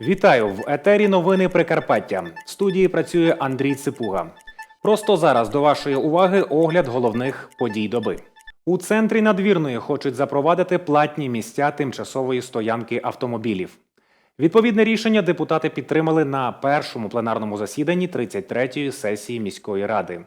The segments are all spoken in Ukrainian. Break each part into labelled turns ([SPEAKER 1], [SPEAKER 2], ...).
[SPEAKER 1] Вітаю в етері новини Прикарпаття. В студії працює Андрій Ципуга. Просто зараз до вашої уваги огляд головних подій доби. У центрі надвірної хочуть запровадити платні місця тимчасової стоянки автомобілів. Відповідне рішення депутати підтримали на першому пленарному засіданні 33-ї сесії міської ради.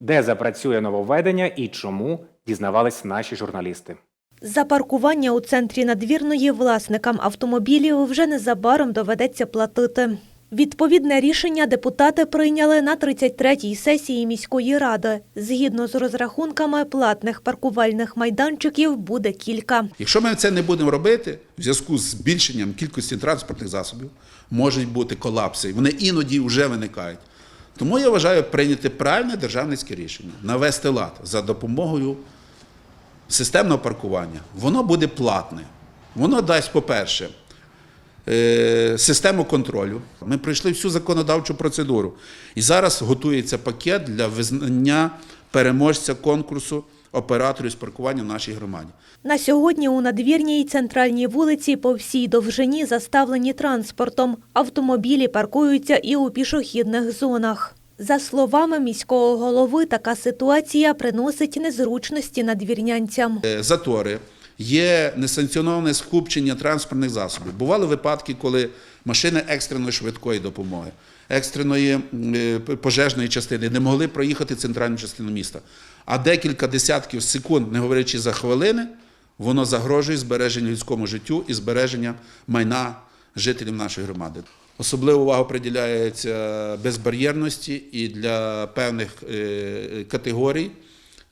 [SPEAKER 1] Де запрацює нововведення і чому дізнавались наші журналісти.
[SPEAKER 2] За паркування у центрі надвірної власникам автомобілів вже незабаром доведеться платити. Відповідне рішення депутати прийняли на 33-й сесії міської ради. Згідно з розрахунками, платних паркувальних майданчиків буде кілька.
[SPEAKER 3] Якщо ми це не будемо робити, в зв'язку з збільшенням кількості транспортних засобів можуть бути колапси. Вони іноді вже виникають. Тому я вважаю прийняти правильне державницьке рішення, навести лад за допомогою системного паркування. Воно буде платне. Воно дасть, по-перше, систему контролю. Ми пройшли всю законодавчу процедуру. І зараз готується пакет для визнання переможця конкурсу операторів з паркування в нашій громаді.
[SPEAKER 2] На сьогодні у надвірній і центральній вулиці по всій довжині заставлені транспортом. Автомобілі паркуються і у пішохідних зонах. За словами міського голови, така ситуація приносить незручності надвірнянцям.
[SPEAKER 3] Е, затори, є несанкціоноване скупчення транспортних засобів. Бували випадки, коли машини екстреної швидкої допомоги, екстреної е, пожежної частини не могли проїхати центральну частину міста. А декілька десятків секунд, не говорячи за хвилини, воно загрожує збереженню людському життю і збереження майна жителів нашої громади. Особлива увага приділяється безбар'єрності і для певних е, категорій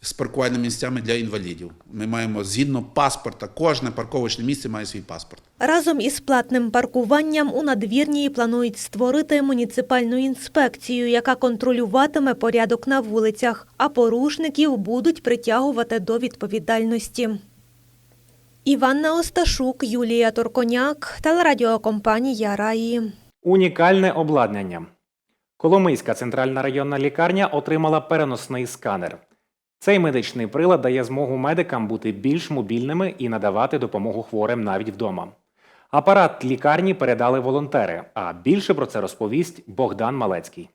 [SPEAKER 3] з паркувальними місцями для інвалідів. Ми маємо згідно паспорта, кожне парковочне місце має свій паспорт.
[SPEAKER 2] Разом із платним паркуванням у надвірній планують створити муніципальну інспекцію, яка контролюватиме порядок на вулицях, а порушників будуть притягувати до відповідальності. Іванна Осташук, Юлія Торконяк, телерадіокомпанія Раї.
[SPEAKER 1] Унікальне обладнання. Коломийська центральна районна лікарня отримала переносний сканер. Цей медичний прилад дає змогу медикам бути більш мобільними і надавати допомогу хворим навіть вдома. Апарат лікарні передали волонтери, а більше про це розповість Богдан Малецький.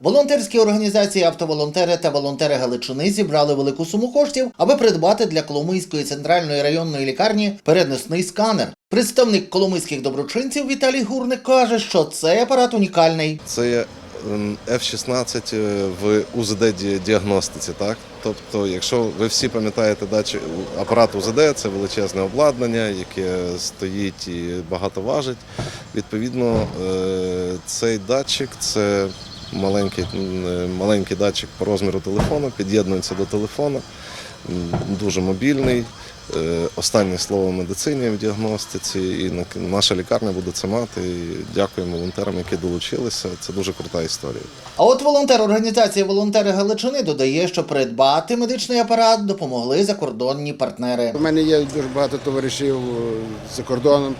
[SPEAKER 4] Волонтерські організації автоволонтери та волонтери Галичини зібрали велику суму коштів, аби придбати для Коломийської центральної районної лікарні переносний сканер. Представник коломийських доброчинців Віталій Гурник каже, що цей апарат унікальний.
[SPEAKER 5] Це F-16 е, в УЗД-діагностиці. Так? Тобто, якщо ви всі пам'ятаєте апарат УЗД, це величезне обладнання, яке стоїть і багато важить. Відповідно, е, цей датчик це маленький, е, маленький датчик по розміру телефону, під'єднується до телефона, м, дуже мобільний. Е, Останнє слово медицині в діагностиці, і наша лікарня буде це мати. І дякуємо волонтерам, які долучилися. Це дуже крута історія.
[SPEAKER 4] А от волонтер організації Волонтери Галичини додає, що придбати медичний апарат допомогли закордонні партнери.
[SPEAKER 6] У мене є дуже багато товаришів е, за кордоном,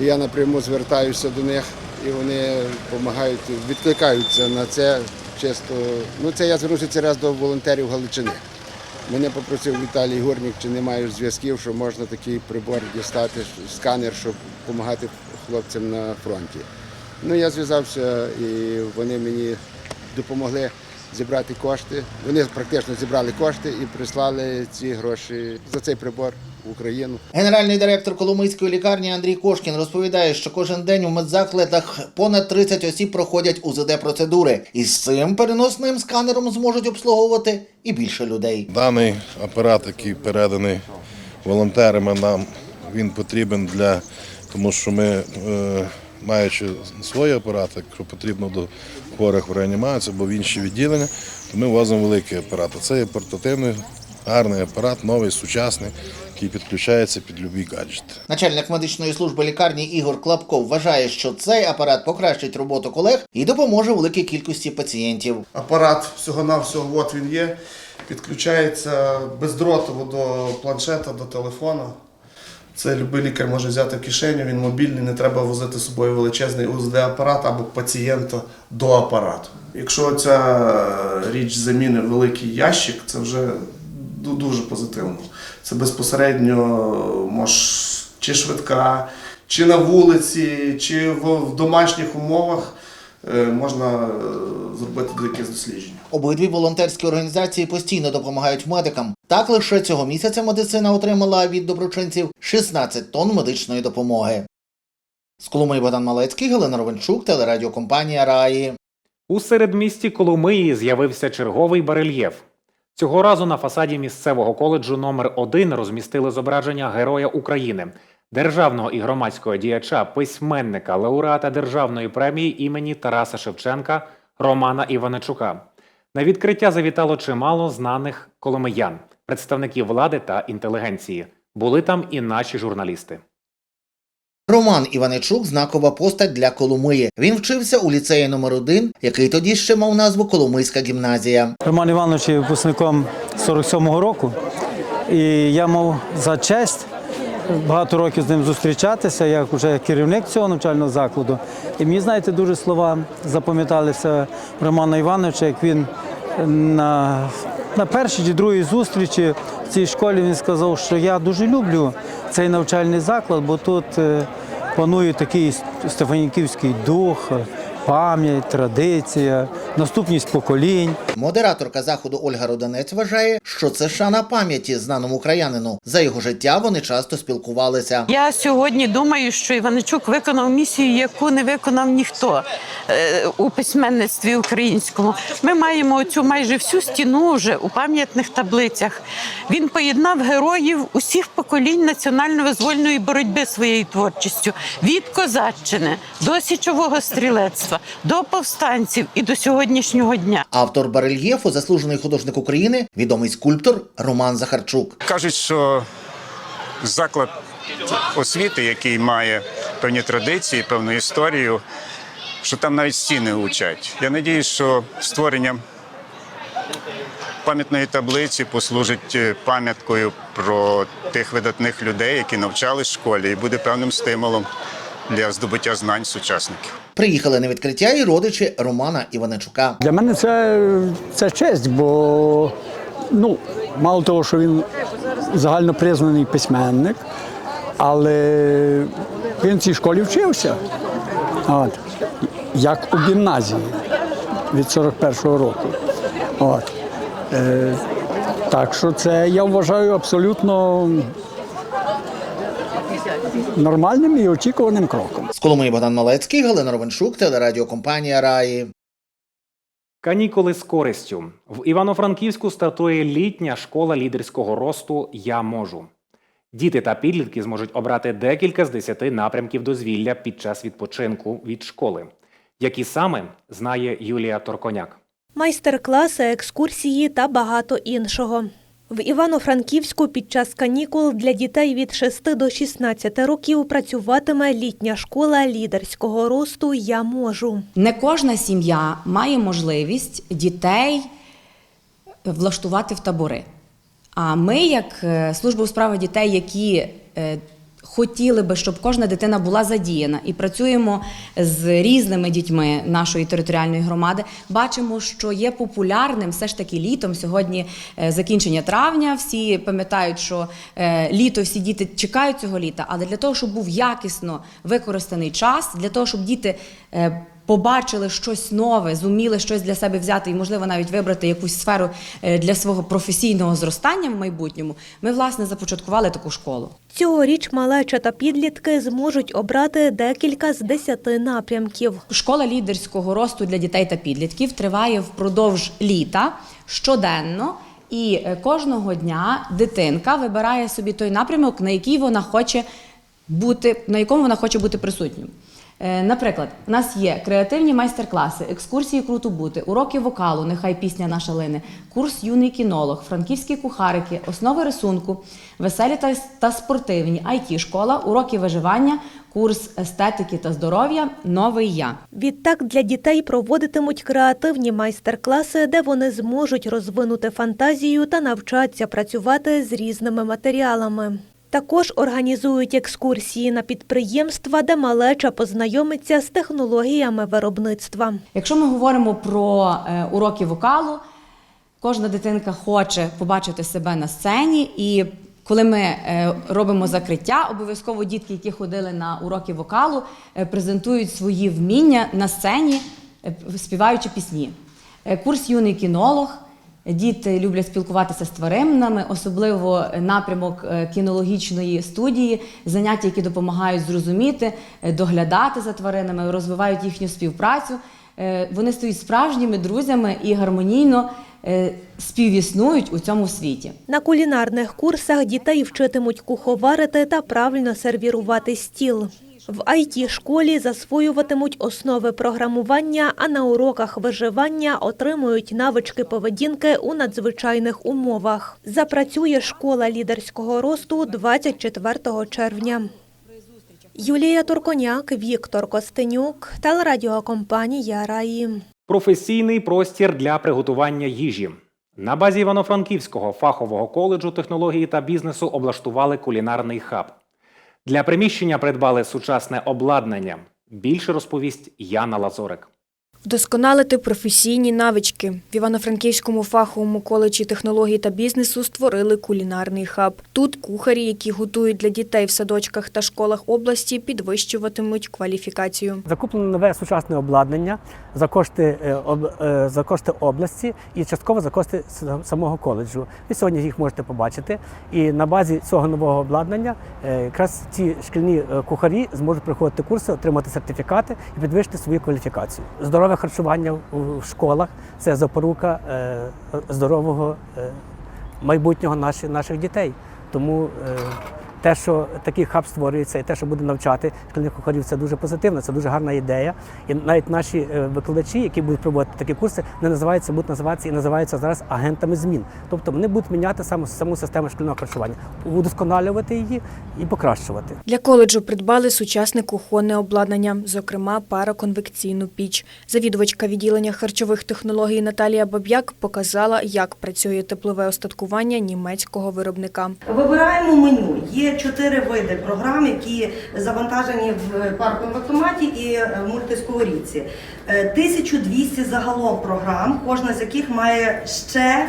[SPEAKER 6] і я напряму звертаюся до них, і вони допомагають, відкликаються на це чисто. Ну це я звернувся цей раз до волонтерів Галичини. Мене попросив Віталій Гурнік, чи немає зв'язків, що можна такий прибор дістати, сканер, щоб допомагати хлопцям на фронті. Ну я зв'язався і вони мені допомогли зібрати кошти. Вони практично зібрали кошти і прислали ці гроші за цей прибор в Україну.
[SPEAKER 4] Генеральний директор Коломийської лікарні Андрій Кошкін розповідає, що кожен день у медзакладах понад 30 осіб проходять УЗД процедури, і з цим переносним сканером зможуть обслуговувати і більше людей.
[SPEAKER 7] Даний апарат, який переданий волонтерами, нам він потрібен для тому, що ми, е, маючи свої апарати, якщо потрібно до хворих в реанімацію або в інші відділення, то ми возимо великий апарат. А це є портативний, гарний апарат, новий, сучасний, який підключається під будь-який гаджет.
[SPEAKER 4] Начальник медичної служби лікарні Ігор Клапков вважає, що цей апарат покращить роботу колег і допоможе великій кількості пацієнтів.
[SPEAKER 8] апарат всього-навсього, от він є, підключається бездротово до планшета, до телефона. Це любий лікар може взяти в кишеню, він мобільний, не треба возити з собою величезний УЗД-апарат або пацієнта до апарату. Якщо ця річ замінить великий ящик, це вже ду- дуже позитивно. Це безпосередньо може чи швидка, чи на вулиці, чи в, домашніх умовах е, можна е, зробити якесь дослідження.
[SPEAKER 4] Обидві волонтерські організації постійно допомагають медикам. Так лише цього місяця медицина отримала від доброчинців 16 тонн медичної допомоги. З Коломиї Богдан Малецький, Галина Ровенчук, телерадіокомпанія Раї.
[SPEAKER 1] У середмісті Коломиї з'явився черговий барельєф. Цього разу на фасаді місцевого коледжу номер 1 розмістили зображення Героя України, державного і громадського діяча, письменника, лауреата державної премії імені Тараса Шевченка Романа Іваничука. На відкриття завітало чимало знаних коломиян, представників влади та інтелігенції. Були там і наші журналісти.
[SPEAKER 4] Роман Іваничук знакова постать для Коломиї. Він вчився у ліцеї номер 1 який тоді ще мав назву Коломийська гімназія.
[SPEAKER 9] Роман Іванович є випускником 47-го року, і я мав за честь багато років з ним зустрічатися, як вже керівник цього навчального закладу. І мені, знаєте, дуже слова запам'яталися Романа Івановича, як він на, на першій чи другій зустрічі в цій школі він сказав, що я дуже люблю цей навчальний заклад, бо тут е, панує такий стефаніківський дух, пам'ять, традиція, наступність поколінь.
[SPEAKER 4] Модераторка заходу Ольга Роденець вважає, що це шана пам'яті знаному краянину. За його життя вони часто спілкувалися.
[SPEAKER 10] Я сьогодні думаю, що Іваничук виконав місію, яку не виконав ніхто е, у письменництві українському. Ми маємо цю майже всю стіну вже у пам'ятних таблицях. Він поєднав героїв усіх поколінь національно-визвольної боротьби своєю творчістю від козаччини до січового стрілецтва, до повстанців і до сьогоднішнього дня.
[SPEAKER 4] Автор барельєфу, заслужений художник України, відомий скульптор Роман Захарчук.
[SPEAKER 11] Кажуть, що заклад освіти, який має певні традиції, певну історію, що там навіть стіни учать. Я надію, що створення пам'ятної таблиці послужить е, пам'яткою про тих видатних людей, які навчались в школі, і буде певним стимулом для здобуття знань сучасників.
[SPEAKER 4] Приїхали на відкриття і родичі Романа Іваничука.
[SPEAKER 12] Для мене це, це честь, бо ну, мало того, що він загальнопризнаний письменник, але він в цій школі вчився. От. Як у гімназії від 41-го року. От. Е, так що це я вважаю абсолютно нормальним і очікуваним кроком.
[SPEAKER 4] З Коломиї Богдан Малецький, Галина Ровенчук, телерадіокомпанія Раї.
[SPEAKER 1] Канікули з користю. В Івано-Франківську стартує літня школа лідерського росту Я можу. Діти та підлітки зможуть обрати декілька з десяти напрямків дозвілля під час відпочинку від школи. Які саме знає Юлія Торконяк.
[SPEAKER 2] майстер-класи, екскурсії та багато іншого. В Івано-Франківську під час канікул для дітей від 6 до 16 років працюватиме літня школа лідерського росту Я можу.
[SPEAKER 13] Не кожна сім'я має можливість дітей влаштувати в табори. А ми, як е, служба у справах дітей, які е, хотіли би, щоб кожна дитина була задіяна і працюємо з різними дітьми нашої територіальної громади, бачимо, що є популярним все ж таки літом. Сьогодні е, закінчення травня. Всі пам'ятають, що е, літо всі діти чекають цього літа, але для того, щоб був якісно використаний час, для того, щоб діти. Побачили щось нове, зуміли щось для себе взяти і, можливо, навіть вибрати якусь сферу е, для свого професійного зростання в майбутньому. Ми, власне, започаткували таку школу.
[SPEAKER 2] Цьогоріч малеча та підлітки зможуть обрати декілька з десяти напрямків.
[SPEAKER 13] Школа лідерського росту для дітей та підлітків триває впродовж літа щоденно. І е, кожного дня дитинка вибирає собі той напрямок, на який вона хоче бути, на якому вона хоче бути присутнім. Е, Наприклад, у нас є креативні майстер-класи, екскурсії круто бути, уроки вокалу, нехай пісня наша лине, курс юний кінолог, франківські кухарики, основи рисунку, веселі та, спортивні, it школа, уроки виживання, курс естетики та здоров'я, новий я.
[SPEAKER 2] Відтак для дітей проводитимуть креативні майстер-класи, де вони зможуть розвинути фантазію та навчатися працювати з різними матеріалами. Також організують екскурсії на підприємства, де малеча познайомиться з технологіями виробництва.
[SPEAKER 13] Якщо ми говоримо про е, уроки вокалу, кожна дитинка хоче побачити себе на сцені. І коли ми е, робимо закриття, обов'язково дітки, які ходили на уроки вокалу, е, презентують свої вміння на сцені, співаючи пісні. Курс юний кінолог. Діти люблять спілкуватися з тваринами, особливо напрямок е, кінологічної студії, заняття, які допомагають зрозуміти, е, доглядати за тваринами, розвивають їхню співпрацю. Е, Вони стають справжніми друзями і гармонійно співіснують у цьому світі.
[SPEAKER 2] На кулінарних курсах дітей вчитимуть куховарити та правильно сервірувати стіл. В it школі засвоюватимуть основи програмування, а на уроках виживання отримують навички поведінки у надзвичайних умовах. Запрацює школа лідерського росту 24 червня. Юлія Турконяк, Віктор Костенюк, телерадіокомпанія Раї.
[SPEAKER 1] Професійний простір для приготування їжі. На базі Івано-Франківського фахового коледжу технології та бізнесу облаштували кулінарний хаб. Для приміщення придбали сучасне обладнання. Більше розповість Яна Лазорик.
[SPEAKER 14] Вдосконалити професійні навички в Івано-Франківському фаховому коледжі технологій та бізнесу створили кулінарний хаб. Тут кухарі, які готують для дітей в садочках та школах області, підвищуватимуть кваліфікацію.
[SPEAKER 15] Закуплено нове сучасне обладнання за кошти, е, е, за кошти області і частково за кошти самого коледжу. Ви сьогодні їх можете побачити. І на базі цього нового обладнання е, якраз ці шкільні кухарі зможуть проходити курси, отримати сертифікати і підвищити свою кваліфікацію. Здорове харчування в- школах це запорука е, здорового е, майбутнього наших, наших дітей. Тому е, те, що такий хаб створюється, і те, що буде навчати шкільних кухарів, це дуже позитивно, це дуже гарна ідея. І навіть наші е, викладачі, які будуть проводити такі курси, не називаються, будуть називатися і називаються зараз агентами змін. Тобто вони будуть міняти саму, саму систему шкільного харчування, удосконалювати її і покращувати.
[SPEAKER 14] Для коледжу придбали сучасне кухонне обладнання, зокрема пароконвекційну піч. Завідувачка відділення харчових технологій Наталія Баб'як показала, як працює теплове остаткування німецького виробника.
[SPEAKER 16] Вибираємо меню. Є чотири види програм, які завантажені в парконвектоматі і е, в мультисковорідці. Е, 1200 загалом програм, кожна з яких має ще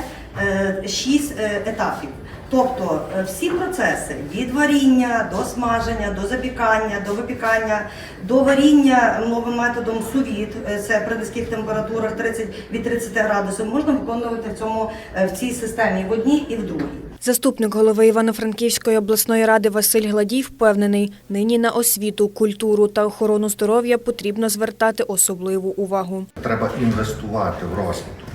[SPEAKER 16] 6 етапів. Тобто е, всі процеси від варіння до смаження, до запікання, до випікання, до варіння новим методом сувіт, е, це при низьких температурах 30, від 30 градусів, можна виконувати в цьому е, в цій системі в одній і в другій.
[SPEAKER 14] Заступник голови Івано-Франківської обласної ради Василь Гладій впевнений, нині на освіту, культуру та охорону здоров'я потрібно звертати особливу увагу.
[SPEAKER 17] Треба інвестувати в розвиток.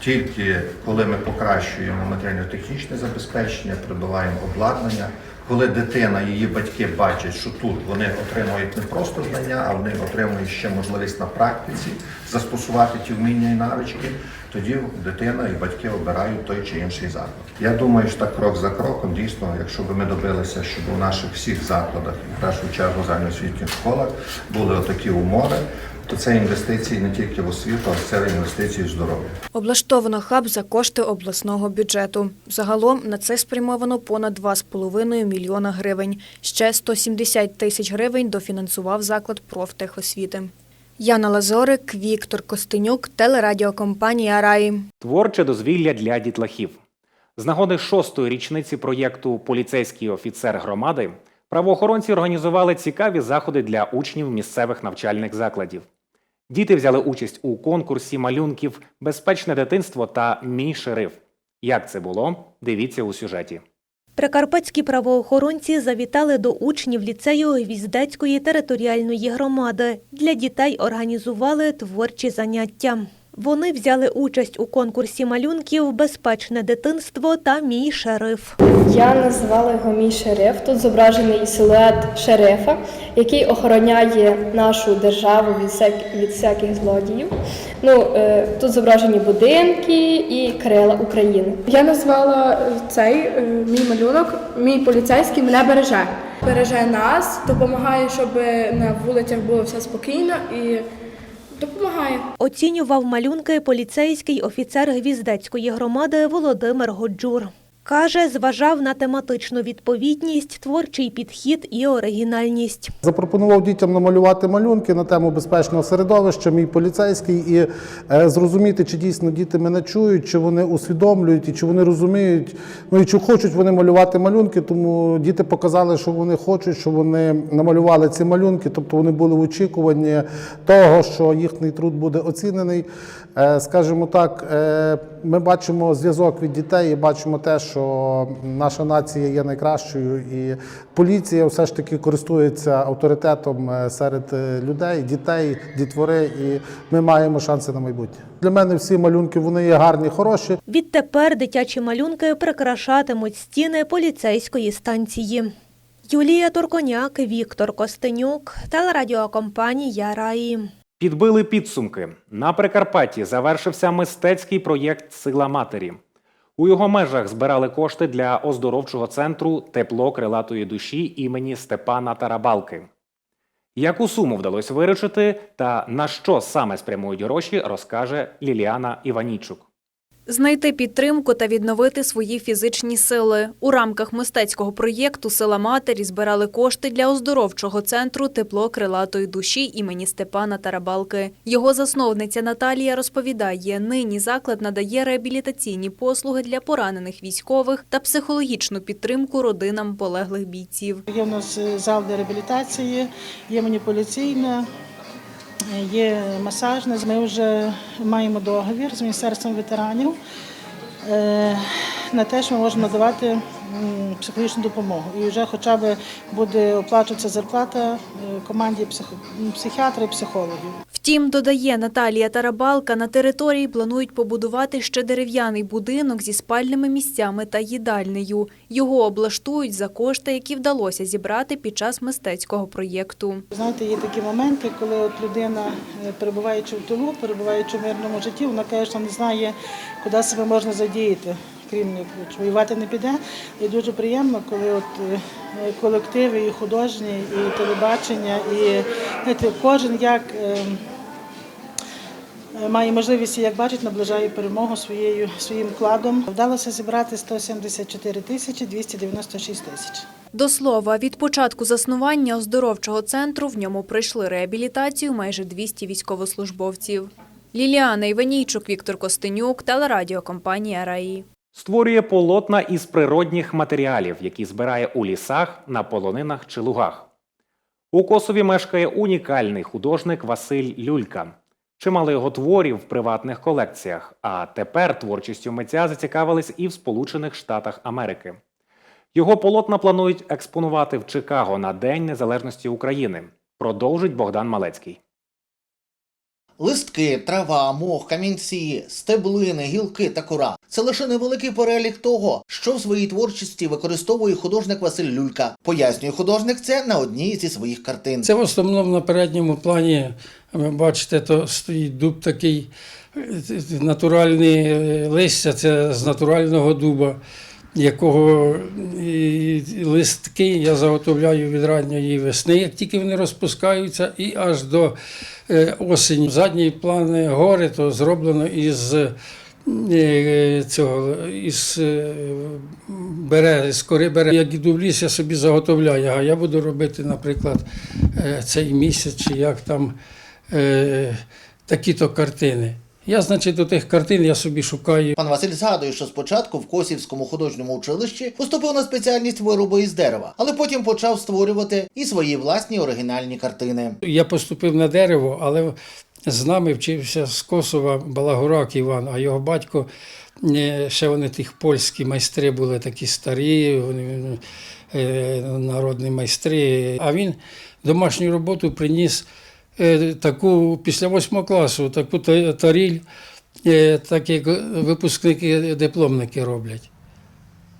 [SPEAKER 17] Тільки коли ми покращуємо матеріально-технічне забезпечення, придбаваємо обладнання, коли дитина, її батьки бачать, що тут вони отримують не просто знання, а вони отримують ще можливість на практиці застосувати ті вміння і навички, тоді дитина і батьки обирають той чи інший заклад. Я думаю, що так крок за кроком, дійсно, якщо б ми добилися, щоб у наших всіх закладах, в першу чергу загальноосвітніх школах, були отакі умови, то це інвестиції не тільки в освіту, а це інвестиції в здоров'я.
[SPEAKER 14] Облаштовано хаб за кошти обласного бюджету. Загалом на це спрямовано понад 2,5 мільйона гривень. Ще 170 тисяч гривень дофінансував заклад профтехосвіти. Яна Лазорик, Віктор Костенюк, телерадіокомпанія Раї.
[SPEAKER 1] Творче дозвілля для дітлахів. З нагоди шостої річниці проєкту Поліцейський офіцер громади правоохоронці організували цікаві заходи для учнів місцевих навчальних закладів. Діти взяли участь у конкурсі малюнків Безпечне дитинство та Мій шериф. Як це було? Дивіться у сюжеті.
[SPEAKER 2] Прикарпатські правоохоронці завітали до учнів ліцею Гвіздецької територіальної громади. Для дітей організували творчі заняття. Вони взяли участь у конкурсі малюнків Безпечне дитинство та Мій шериф.
[SPEAKER 18] Я називала його мій шериф. Тут зображений силует шерифа, який охороняє нашу державу від всяк- від всяких злодіїв. Ну, е, тут зображені будинки і крила України.
[SPEAKER 19] Я назвала цей е, мій малюнок, мій поліцейський мене береже. Береже нас, допомагає, щоб на вулицях було все спокійно і допомагає.
[SPEAKER 2] Оцінював малюнки поліцейський офіцер Гвіздецької громади Володимир Годжур. Каже, зважав на тематичну відповідність, творчий підхід і оригінальність.
[SPEAKER 20] Запропонував дітям намалювати малюнки на тему безпечного середовища, мій поліцейський, і е, зрозуміти, чи дійсно діти мене чують, чи вони усвідомлюють, і чи вони розуміють, ну і чи хочуть вони малювати малюнки. Тому діти показали, що вони хочуть, що вони намалювали ці малюнки, тобто вони були в очікуванні того, що їхній труд буде оцінений. Е, Скажімо так, е, ми бачимо зв'язок від дітей і бачимо те, що наша нація є найкращою, і поліція все ж таки користується авторитетом е, серед е, людей, дітей, дітвори, і ми маємо шанси на майбутнє. Для мене всі малюнки вони є гарні, хороші.
[SPEAKER 2] Відтепер дитячі малюнки прикрашатимуть стіни поліцейської станції. Юлія Турконяк, Віктор Костенюк, телерадіокомпанія Раї.
[SPEAKER 1] Підбили підсумки. На Прикарпатті завершився мистецький проєкт Сила матері. У його межах збирали кошти для оздоровчого центру Тепло крилатої душі імені Степана Тарабалки. Яку суму вдалося виручити та на що саме спрямують гроші, розкаже Ліліана Іванічук.
[SPEAKER 14] Знайти підтримку та відновити свої фізичні сили. У рамках мистецького проєкту Сила матері збирали кошти для оздоровчого центру Тепло крилатої душі імені Степана Тарабалки. Його засновниця Наталія розповідає, нині заклад надає реабілітаційні послуги для поранених військових та психологічну підтримку родинам полеглих бійців.
[SPEAKER 21] Є у нас е, зал для реабілітації, є маніпуляційна, е, є масажна. Ми вже маємо договір з Міністерством ветеранів е, на те, що ми можемо надавати психологічну допомогу. І вже хоча б буде оплачуватися зарплата е, команді психіатрів і психологів.
[SPEAKER 14] Втім, додає Наталія Тарабалка, на території планують побудувати ще дерев'яний будинок зі спальними місцями та їдальнею. Його облаштують за кошти, які вдалося зібрати під час мистецького проєкту.
[SPEAKER 21] Знаєте, є такі моменти, коли от людина, е, перебуваючи в тилу, перебуваючи в мирному житті, вона каже, що не знає, куди себе можна задіяти. Крім як воювати не піде. І дуже приємно, коли от е, колективи, і художні, і телебачення, і знаєте, кожен як е, е, має можливість, як бачить, наближає перемогу своєю своїм вкладом. Вдалося зібрати 174 тисячі 296 тисяч.
[SPEAKER 14] До слова, від початку заснування оздоровчого центру в ньому пройшли реабілітацію майже 200 військовослужбовців. Ліліана Іванійчук, Віктор Костенюк, телерадіокомпанія Раї.
[SPEAKER 1] Створює полотна із природних матеріалів, які збирає у лісах, на полонинах чи лугах. У Косові мешкає унікальний художник Василь Люлька. Чимало його творів в приватних колекціях, а тепер творчістю митця зацікавились і в Сполучених Штатах Америки. Його полотна планують експонувати в Чикаго на День Незалежності України. Продовжить Богдан Малецький.
[SPEAKER 4] Листки, трава, мох, камінці, стеблини, гілки та кора це лише невеликий перелік того, що в своїй творчості використовує художник Василь Люлька. Пояснює художник це на одній зі своїх картин.
[SPEAKER 22] Це в основному на передньому плані, ви бачите, то стоїть дуб такий е, натуральний е, листя, це з натурального дуба, якого листки я заготовляю від ранньої весни, як тільки вони розпускаються, і аж до е, осені. Задній план гори то зроблено із е, цього із е, берези, з кори берези. Як іду в ліс, я собі заготовляю, а я буду робити, наприклад, е, цей місяць, чи як там е, такі-то картини. Я, значить, до тих картин я собі шукаю.
[SPEAKER 4] Пан Василь згадує, що спочатку в Косівському художньому училищі поступив на спеціальність вироби із дерева, але потім почав створювати і свої власні оригінальні картини.
[SPEAKER 22] Я поступив на дерево, але з нами вчився з Косова Балагурак Іван, а його батько е, ще вони тих польські майстри були такі старі, вони е, народні майстри. А він домашню роботу приніс таку після восьмого класу, таку таріль, е, так як випускники дипломники роблять.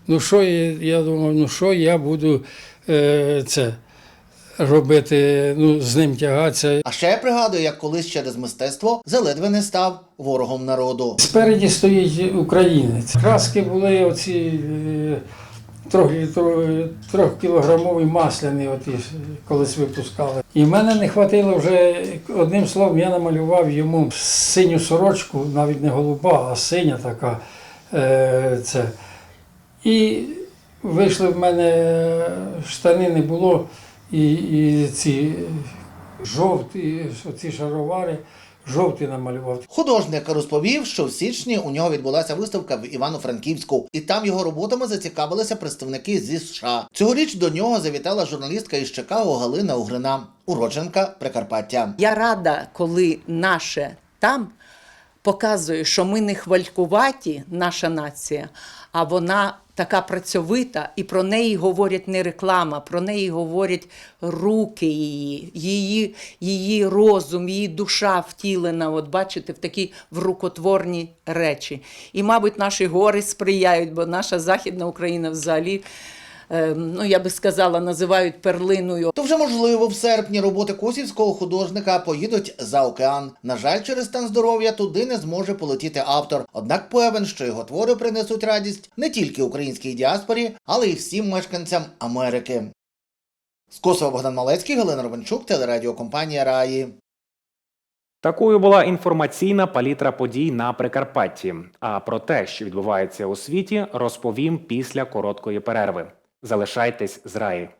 [SPEAKER 22] Ну що я, я думав, ну що я буду е, це робити, ну, з ним тягатися.
[SPEAKER 4] А ще я пригадую, як колись через мистецтво заледве не став ворогом народу.
[SPEAKER 22] Спереді стоїть українець. Краски були оці е, трьохкілограмові масляні, оті, колись випускали. І в мене не хватило вже, одним словом, я намалював йому синю сорочку, навіть не голуба, а синя така. Е, це. І вийшли в мене штани не було, і, і ці жовті, ці шаровари, жовті намалював.
[SPEAKER 4] Художник розповів, що в січні у нього відбулася виставка в Івано-Франківську, і там його роботами зацікавилися представники зі США. Цьогоріч до нього завітала журналістка із Чикаго Галина Угрина, уродженка Прикарпаття.
[SPEAKER 23] Я рада, коли наше там показує, що ми не хвалькуваті, наша нація, а вона така працьовита, і про неї говорять не реклама, про неї говорять руки її, її, її розум, її душа втілена, от бачите, в такі в рукотворні речі. І, мабуть, наші гори сприяють, бо наша Західна Україна взагалі. Е, Ну, я би сказала, називають перлиною.
[SPEAKER 4] То вже можливо в серпні роботи косівського художника поїдуть за океан. На жаль, через стан здоров'я туди не зможе полетіти автор. Однак певен, що його твори принесуть радість не тільки українській діаспорі, але й всім мешканцям Америки. З Косова Богдан Малецький, Галина Ровенчук, телерадіокомпанія Раї.
[SPEAKER 1] Такою була інформаційна палітра подій на Прикарпатті. А про те, що відбувається у світі, розповім після короткої перерви. Залишайтесь з раї.